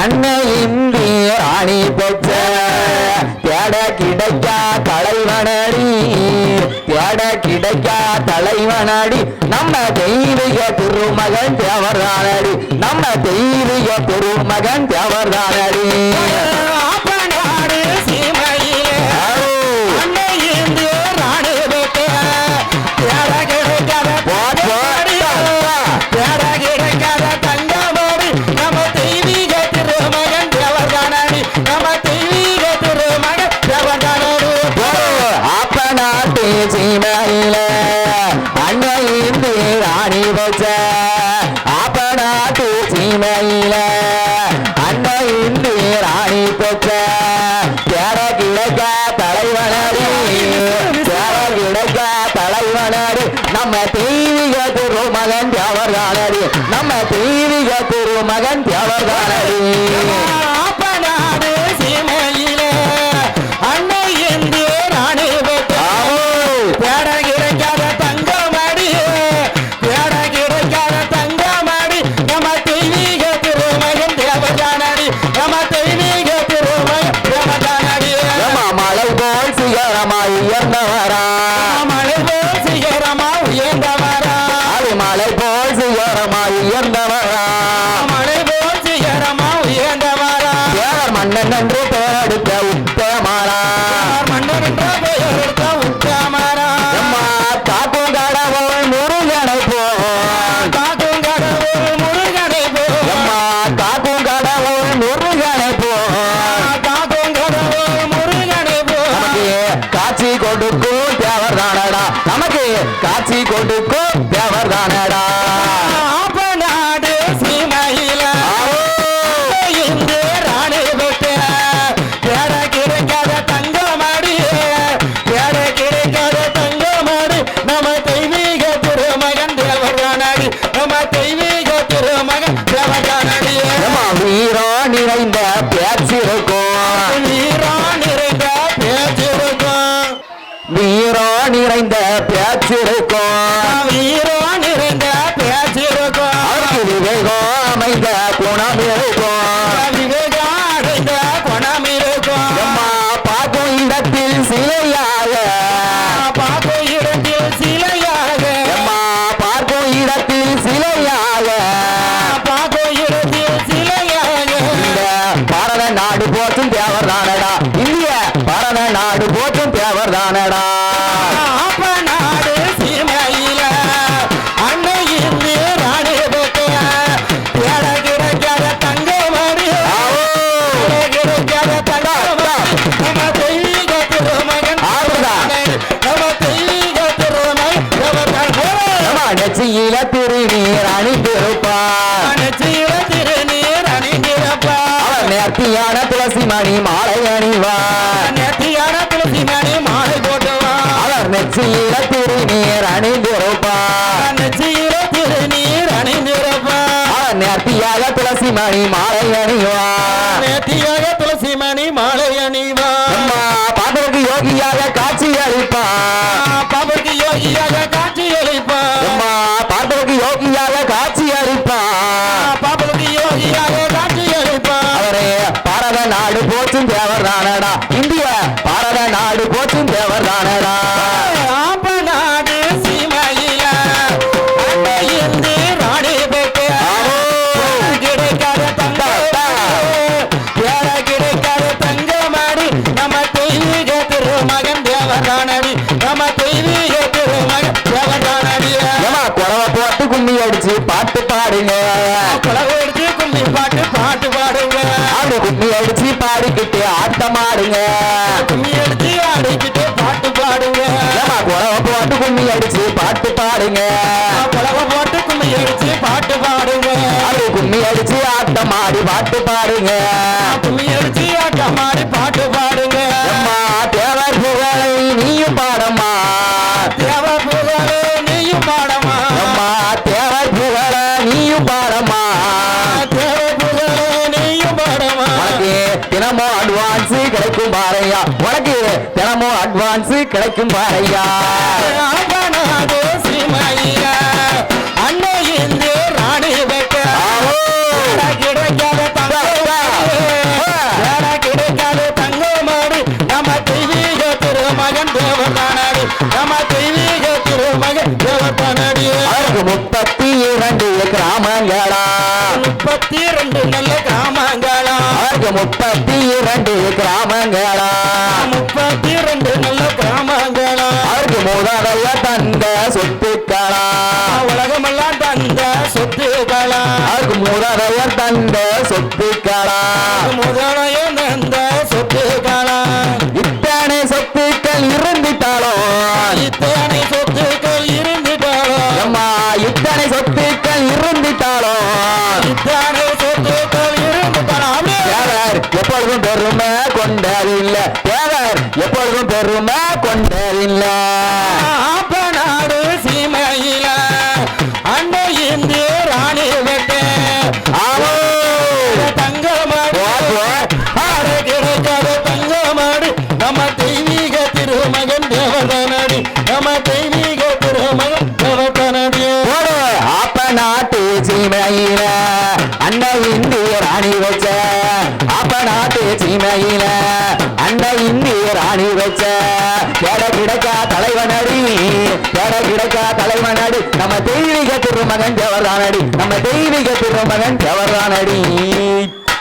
அன்னையின்றி ராணி பெற்ற தேட கிடைக்கா தலைவனடி தேட கிடைக்கா தலைவனடி. நம்ம தெய்வீக திருமகன் தேவர்தானடி. நம்ம தெய்வீக திருமகன் தேவர்தானடி. ராணி பெற்ற தேட கிடைக்க தலைவனாடி. தேட கிடைக்க தலைவனாடி. நம்ம தெய்வீக திரு மகன் தேவர்தானடி நம்ம தெய்வீக திரு மகன் தானடா நேர்த்தியாக துளசி மணி மாலை அணிவா. நேர்த்தியாக துளசி மணி மாலை அணிவா. பாபருக்கு யோகியாக காட்சி அளிப்பா. பாபருக்கு யோகியாக காட்சி அளிப்பா. பாபருக்கு யோகியாக காட்சி அளிப்பா. பாபருக்கு யோகியாக காட்சி அளிப்பா. அவரே பாரத நாடு போச்சும் தேவர் தானடா. இந்திய பாரத நாடு போச்சும் தேவர் தானடா. ஆடு கும்மி அடிச்சு பாடிக்கிட்டு ஆட்டமாடுங்க கும்மி அடிச்சு ஆடிக்கிட்டு பாட்டு பாடுங்க. குழவ போட்டு கும்மி அடிச்சு பாட்டு பாடுங்க. குழவ போட்டு கும்மி அடிச்சு பாட்டு பாடுங்க. அது கும்மி அடிச்சு ஆட்டமாடி பாட்டு பாடுங்க. கும்மி அடிச்சு ஆட்டமாடி பாட்டு பாடுங்க. வழக்கு தினமும் அட்வான்ஸ் கிடைக்கும் பாறையா முப்பத்தி இரண்டு கிராமங்களா? முப்பத்தி ரெண்டு நல்ல கிராமங்களா? அவருக்கு முதலைய தந்த சொத்துக்களா? உலகமெல்லாம் தந்த சொத்துகளா அவருக்கு முதலைய தந்த சொத்துக்களா? முதலையும் தந்த சொத்துகளா வச்ச. எட கிடக்கா தலைவனடி. எட கிடக்கா தலைவனடி. நம்ம தெய்வீக திருமகன் ஜவர்தானடி நம்ம தெய்வீக திருமகன் ஜவர்தானடி